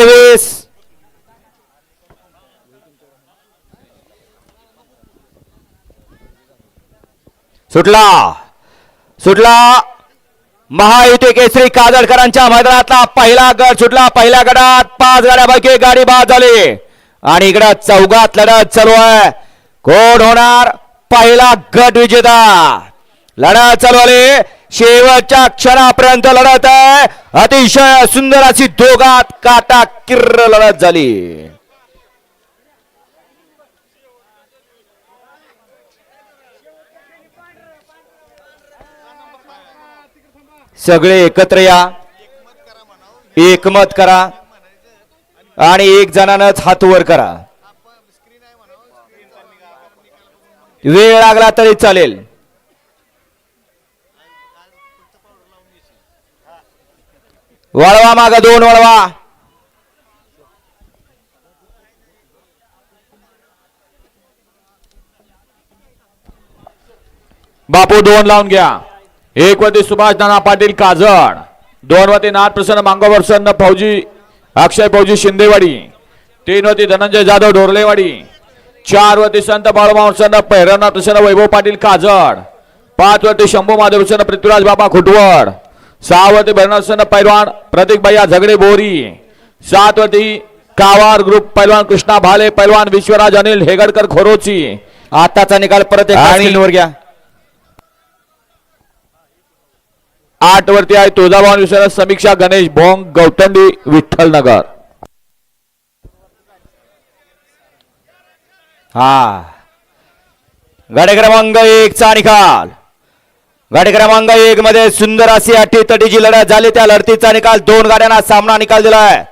तेवीस सुटला. सुटला. महायुती केसरी काजळकरांच्या मैदानातला पहिला गट सुटला. पहिल्या गटात पाच गाड्यापैकी गाडी बाद झाली. आणि इकडं चौघात लढत चालू आहे. कोण होणार? पहिला गट विजेता. लढत चालू आली. शेवटच्या क्षणापर्यंत लढत आहे. अतिशय सुंदर अशी दोघात काटा किर्र लढत झाली. सगळे एकत्र या. एकमत करा. आणि एक जणानच हात वर करा. वेळ लागला तरी चालेल. वळवा माग दोन वळवा. बापू दोन लावून घ्या. एक वरती सुभाष नाना पाटील काजळ. दोन वरती नाथ प्रसन्न मांगोप्रसन्न फौजी अक्षय फौजी शिंदेवाडी. तीन वरती धनंजय जाधव ढोरलेवाडी. चार वरती संत बाळूमाव पैरवनाथ प्रसन्न वैभव पाटील काजळ. पाच वरती शंभू माधव प्रसन्न पृथ्वीराज बाबा खुटवड. सहा वरती भैरवनाथ प्रसन्न पैलवान प्रतीक भैया झगडे बोरी। सात वरती कावार ग्रुप पैलवान कृष्णा भाले पैलवान विश्वराज अनिल हेगडकर खोरोची। आताचा निकाल परत स्क्रीनवर घ्या. आठ वरती आहे तुळजाभवानी विश्वनाथ समीक्षा गणेश भोंग गौतंडी विठ्ठल नगर हा. गाडी क्रमांक एक चा निकाल. गाडी क्रमांक एक मध्ये सुंदर अशी अटी तटीची लढत झाली. त्या लढतीचा निकाल दोन गाड्यांना सामना निकाल दिलाय.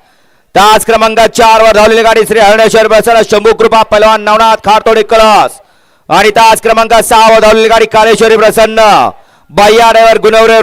तास क्रमांक चार वर धावलेली गाडी श्री हरणेश्वर बसर शंभू कृपा पलवान नवनाथ खारतोडे कलस आणि तास क्रमांक सहा वर धावलेली गाडी कालेश्वरी प्रसन्न. बाह्या ड्रायव्हर गुणवरे